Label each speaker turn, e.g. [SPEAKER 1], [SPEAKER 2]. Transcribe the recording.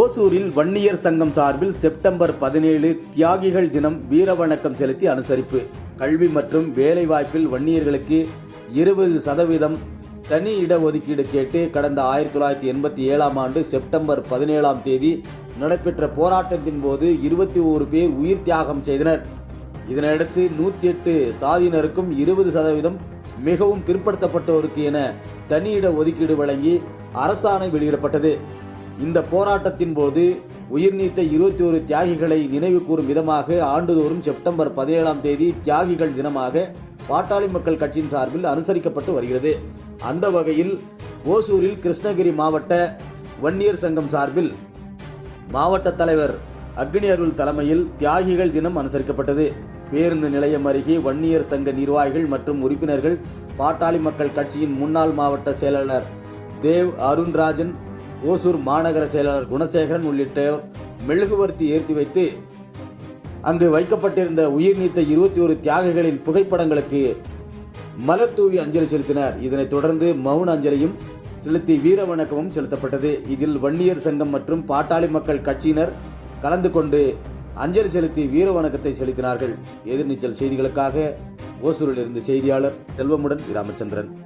[SPEAKER 1] ஓசூரில் வன்னியர் சங்கம் சார்பில் செப்டம்பர் பதினேழு தியாகிகள் தினம் வீரவணக்கம் செலுத்தி அனுசரிப்பு. கல்வி மற்றும் வேலைவாய்ப்பில் வன்னியர்களுக்கு இருபது சதவீதம் தனி இடஒதுக்கீடு கேட்டு கடந்த ஆயிரத்தி தொள்ளாயிரத்தி எண்பத்தி ஏழாம் ஆண்டு செப்டம்பர் பதினேழாம் தேதி நடைபெற்ற போராட்டத்தின் போது இருபத்தி ஓரு பேர் உயிர் தியாகம் செய்தனர். இதனையடுத்து நூற்றி எட்டு சாதியினருக்கும் இருபது சதவீதம் மிகவும் பிற்படுத்தப்பட்டோருக்கு என தனியிட ஒதுக்கீடு வழங்கி அரசாணை வெளியிடப்பட்டது. இந்த போராட்டத்தின் போது உயிர் நீத்த இருபத்தி ஒரு தியாகிகளை நினைவு கூறும் விதமாக ஆண்டுதோறும் செப்டம்பர் பதினேழாம் தேதி தியாகிகள் தினமாக பாட்டாளி மக்கள் கட்சியின் சார்பில் அனுசரிக்கப்பட்டு வருகிறது. அந்த வகையில் ஓசூரில் கிருஷ்ணகிரி மாவட்ட வன்னியர் சங்கம் சார்பில் மாவட்ட தலைவர் அக்னி அருள் தலைமையில் தியாகிகள் தினம் அனுசரிக்கப்பட்டது. பேருந்து நிலையம் அருகே வன்னியர் சங்க நிர்வாகிகள் மற்றும் உறுப்பினர்கள் பாட்டாளி மக்கள் கட்சியின் முன்னாள் மாவட்ட செயலாளர் தேவ் அருண்ராஜன் ஓசூர் மாநகர செயலாளர் குணசேகரன் உள்ளிட்டோர் மெழுகுவர்த்தி ஏற்றி வைத்து அங்கு வைக்கப்பட்டிருந்த உயிர் நீத்த இருபத்தி ஒரு தியாகிகளின் புகைப்படங்களுக்கு மலர் தூவி அஞ்சலி செலுத்தினர். இதனைத் தொடர்ந்து மௌன அஞ்சலியும் செலுத்தி வீர வணக்கமும் செலுத்தப்பட்டது. இதில் வன்னியர் சங்கம் மற்றும் பாட்டாளி மக்கள் கட்சியினர் கலந்து கொண்டு அஞ்சலி செலுத்தி வீர வணக்கத்தை செலுத்தினார்கள். எதிர்நீச்சல் செய்திகளுக்காக ஓசூரிலிருந்து செய்தியாளர் செல்வமுடன் ராமச்சந்திரன்.